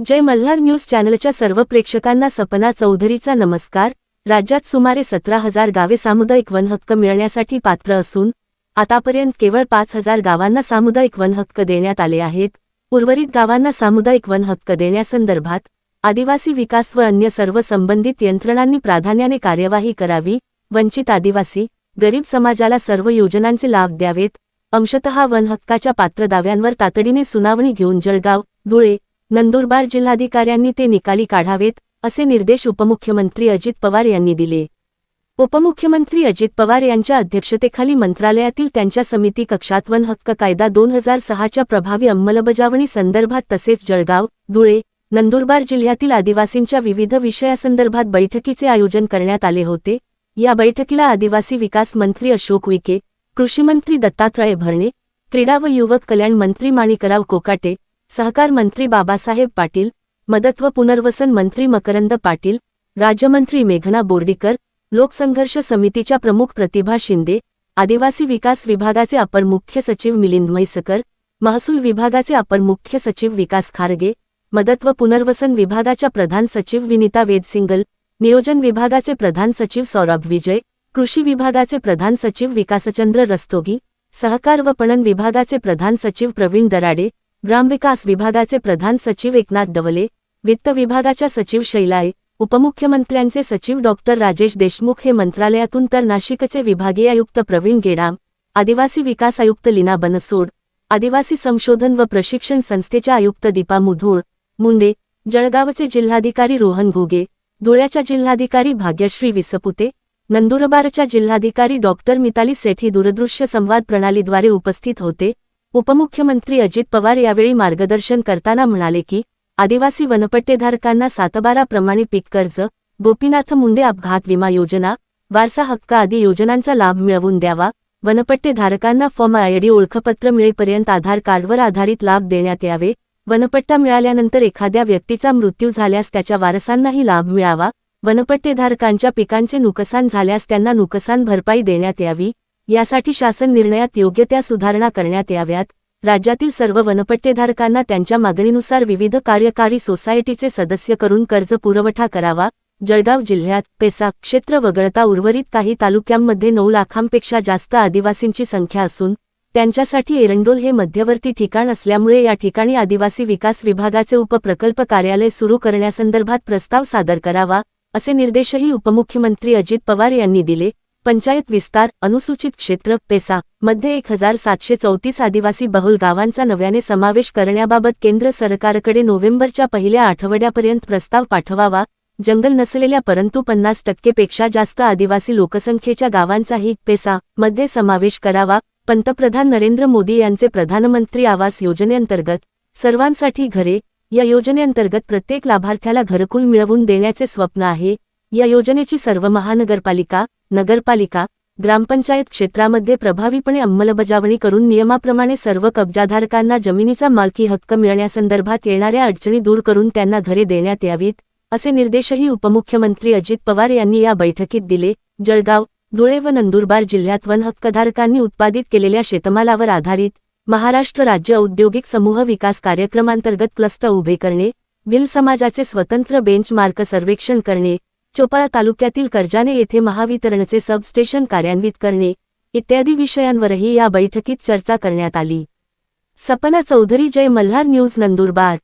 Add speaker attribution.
Speaker 1: जय Malhar news चॅनलच्या सर्व प्रेक्षकांना सपना चौधरीचा नमस्कार. राज्यात सुमारे सतरा हजार गावे सामुदायिक वनहक्क मिळण्यासाठी पात्र असून आतापर्यंत केवळ पाच हजार गावांना सामुदायिक वनहक्क देण्यात आले आहेत. उर्वरित गावांना सामुदायिक वनहक्क देण्यासंदर्भात आदिवासी विकास व अन्य सर्व संबंधित यंत्रणांनी प्राधान्याने कार्यवाही करावी. वंचित आदिवासी गरीब समाजाला सर्व योजनांचे लाभ द्यावेत. अंशतः वनहक्काच्या पात्र दाव्यांवर तातडीने सुनावणी घेऊन जळगाव धुळे नंदुरबार जिल्हाधिकाऱ्यांनी ते निकाली काढावेत असे निर्देश उपमुख्यमंत्री अजित पवार यांनी दिले. उपमुख्यमंत्री अजित पवार यांच्या अध्यक्षतेखाली मंत्रालयातील त्यांच्या समिती कक्षात वन हक्क कायदा दोन हजार सहाच्या प्रभावी अंमलबजावणी संदर्भात तसेच जळगाव धुळे नंदुरबार जिल्ह्यातील आदिवासींच्या विविध विषयासंदर्भात बैठकीचे आयोजन करण्यात आले होते. या बैठकीला आदिवासी विकास मंत्री अशोक विके कृषीमंत्री दत्तात्रय भरणे क्रीडा व युवक कल्याण मंत्री माणिकराव कोकाटे सहकार मंत्री बाबासाहेब पाटील मदत व पुनर्वसन मंत्री मकरंद पाटील राज्यमंत्री मेघना बोर्डीकर लोकसंघर्ष समितीच्या प्रमुख प्रतिभा शिंदे आदिवासी विकास विभागाचे अपर मुख्य सचिव मिलिंद म्हैसकर महसूल विभागाचे अपर मुख्य सचिव विकास खारगे मदत व पुनर्वसन विभागाच्या प्रधान सचिव विनिता वेदसिंगल नियोजन विभागाचे प्रधान सचिव सौरभ विजय कृषी विभागाचे प्रधान सचिव विकासचंद्र रस्तोगी सहकार व पणन विभागाचे प्रधान सचिव प्रवीण दराडे ग्रामविकास विभागाचे प्रधान सचिव एकनाथ डवले वित्त विभागाच्या सचिव शैलाए उपमुख्यमंत्र्यांचे सचिव डॉक्टर राजेश देशमुख हे मंत्रालयातून तर नाशिकचे विभागीय आयुक्त प्रवीण गेडाम आदिवासी विकास आयुक्त लीना बनसोड आदिवासी संशोधन व प्रशिक्षण संस्थेच्या आयुक्त दीपा मुधोळ मुंडे जळगावचे जिल्हाधिकारी रोहन घुगे धुळ्याच्या जिल्हाधिकारी भाग्यश्री विसपुते नंदुरबारच्या जिल्हाधिकारी डॉक्टर मिताली सेठी दूरदृश्य संवाद प्रणालीद्वारे उपस्थित होते. उपमुख्यमंत्री अजित पवार यावेळी मार्गदर्शन करताना म्हणाले की आदिवासी वनपट्टेधारकांना सातबाराप्रमाणे पीक कर्ज गोपीनाथ मुंडे अपघात विमा योजना वारसा हक्क आदी योजनांचा लाभ मिळवून द्यावा वनपट्टेधारकांना फॉर्म आयडी ओळखपत्र मिळेपर्यंत आधार कार्डवर आधारित लाभ देण्यात यावे वनपट्टा मिळाल्यानंतर एखाद्या व्यक्तीचा मृत्यू झाल्यास त्याच्या वारसांनाही लाभ मिळावा वनपट्टेधारकांच्या पिकांचे नुकसान झाल्यास त्यांना नुकसान भरपाई देण्यात यावी यासाठी शासन निर्णयात योग्य त्या सुधारणा करण्यात याव्यात. राज्यातील सर्व वनपट्टेधारकांना त्यांच्या मागणीनुसार विविध कार्यकारी सोसायटीचे सदस्य करून कर्ज पुरवठा करावा. जळगाव जिल्ह्यात पेसा क्षेत्र वगळता उर्वरित काही तालुक्यांमध्ये नऊ लाखांपेक्षा जास्त आदिवासींची संख्या असून त्यांच्यासाठी एरंडोल हे मध्यवर्ती ठिकाण असल्यामुळे या ठिकाणी आदिवासी विकास विभागाचे उपप्रकल्प कार्यालय सुरू करण्यासंदर्भात प्रस्ताव सादर करावा असे निर्देशही उपमुख्यमंत्री अजित पवार यांनी दिले. पंचायत विस्तार अनुसूचित क्षेत्र पेसा मध्ये एक हजार सातशे चौतीस आदिवासी बहुल गावांचा नव्याने समावेश करण्याबाबत केंद्र सरकारकडे नोव्हेंबरच्या पहिल्या आठवड्यापर्यंत प्रस्ताव पाठवावा. जंगल नसलेल्या परंतु पन्नास टक्केपेक्षा जास्त आदिवासी लोकसंख्येच्या गावांचाही पेसा मध्ये समावेश करावा. पंतप्रधान नरेंद्र मोदी यांचे प्रधानमंत्री आवास योजनेअंतर्गत सर्वांसाठी घरे. या योजनेअंतर्गत प्रत्येक लाभार्थ्याला घरकुल मिळवून देण्याचे स्वप्न आहे. या योजनेची सर्व महानगरपालिका नगरपालिका ग्रामपंचायत क्षेत्रामध्ये प्रभावीपणे अंमलबजावणी करून नियमाप्रमाणे सर्व कब्जाधारकांना जमिनीचा मालकी हक्क मिळण्यासंदर्भात येणाऱ्या अडचणी दूर करून त्यांना घरे देण्यात यावीत असे निर्देशही उपमुख्यमंत्री अजित पवार यांनी या बैठकीत दिले. जळगाव धुळे व नंदुरबार जिल्ह्यात वन हक्कधारकांनी उत्पादित केलेल्या शेतमालावर आधारित महाराष्ट्र राज्य औद्योगिक समूह विकास कार्यक्रमांतर्गत क्लस्टर उभे करणे भिल समाजाचे स्वतंत्र बेंचमार्क सर्वेक्षण करणे चोपाळा तालुक्यातील कर्जाने येथे महावितरणचे सबस्टेशन कार्यान्वित करणे इत्यादी विषयांवरही या बैठकीत चर्चा करण्यात आली. सपना चौधरी जय मल्हार न्यूज नंदुरबार.